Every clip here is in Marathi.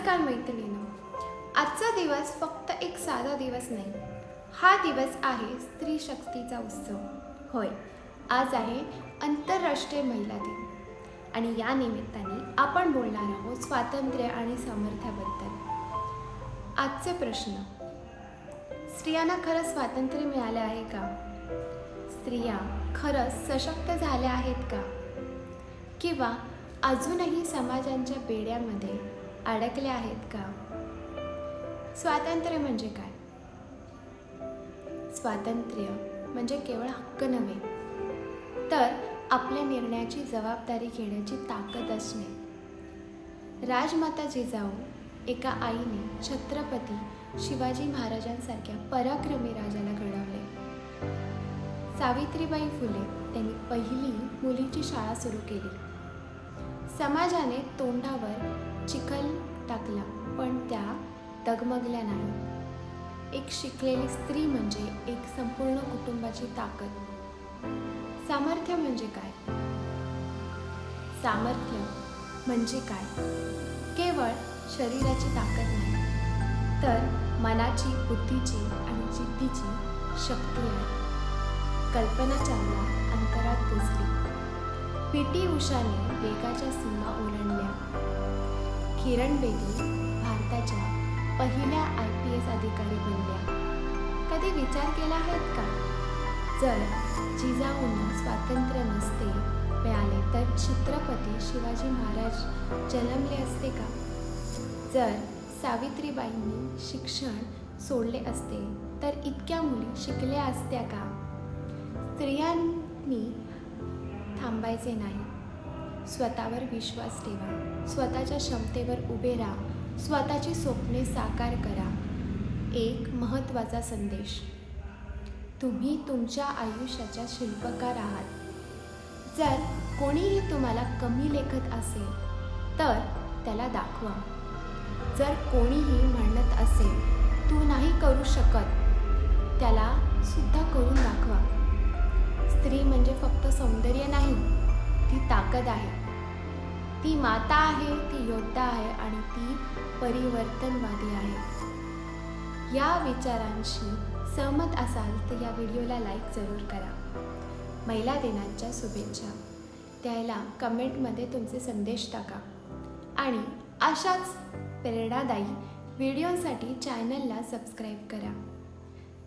नमस्कार मैत्रिणीनं. आजचा दिवस फक्त एक साधा दिवस नाही. हा दिवस आहे स्त्री शक्तीचा उत्सव. होय आज आहे आंतरराष्ट्रीय महिला दिन. आणि या निमित्ताने आपण बोलणार आहोत स्वातंत्र्य आणि सामर्थ्याबद्दल. आजचे प्रश्न. स्त्रियांना खरंच स्वातंत्र्य मिळाले आहे का? स्त्रिया खरंच सशक्त झाल्या आहेत का? किंवा अजूनही समाजांच्या बेड्यामध्ये अडकल्या आहेत का? स्वातंत्र्य म्हणजे काय? स्वातंत्र्य म्हणजे केवळ हक्क नव्हे तर आपल्या निर्णयाची जबाबदारी घेण्याची ताकद असणे. राजमाता जिजाऊ एका आईने छत्रपती शिवाजी महाराजांसारख्या पराक्रमी राजाला घडवले. सावित्रीबाई फुले त्यांनी पहिली मुलीची शाळा सुरू केली. समाजाने तोंडावर चिखल टाकला पण त्या डगमगल्या नाही. एक शिकलेली स्त्री म्हणजे एक संपूर्ण कुटुंबाची ताकद. सामर्थ्य म्हणजे काय? सामर्थ्य म्हणजे काय? केवळ शरीराची ताकद नाही तर मनाची बुद्धीची आणि जिद्दीची शक्ती आहे. कल्पना चावला अंतरात पोचली पी. टी. उषाने वेगाच्या सीमा ओलांडल्या. किरण बेदी भारताच्या पहिल्या आय पी एस अधिकारी बनल्या. कधी विचार केला आहेत का? जर जिजाऊंना स्वातंत्र्य नसते मिळाले तर छत्रपती शिवाजी महाराज जन्मले असते का? जर सावित्रीबाईंनी शिक्षण सोडले असते तर इतक्या मुली शिकल्या असत्या का? स्त्रियांनी थांबायचे नाही. स्वतःवर विश्वास ठेवा. स्वतःच्या क्षमतेवर उभे राहा. स्वतःची स्वप्ने साकार करा. एक महत्त्वाचा संदेश. तुम्ही तुमच्या आयुष्याच्या शिल्पकार आहात. जर कोणीही तुम्हाला कमी लेखत असेल तर त्याला दाखवा. जर कोणीही म्हणत असेल तू नाही करू शकत त्याला सुद्धा करून दाखवा. स्त्री म्हणजे फक्त सौंदर्य नाही. ती ताकद आहे. ती माता आहे ती योद्धा आहे आणि ती परिवर्तनवादी आहे. या विचारांशी सहमत असाल तर या व्हिडिओला लाईक जरूर करा. महिला दिनांच्या शुभेच्छा. द्यायला कमेंटमध्ये तुमचे संदेश टाका. आणि अशाच प्रेरणादायी व्हिडिओसाठी चॅनलला सबस्क्राईब करा.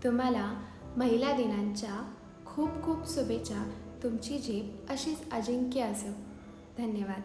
तुम्हाला महिला दिनांच्या खूप खूप शुभेच्छा. तुमची जीभ अशीच अजिंक्य असो. धन्यवाद.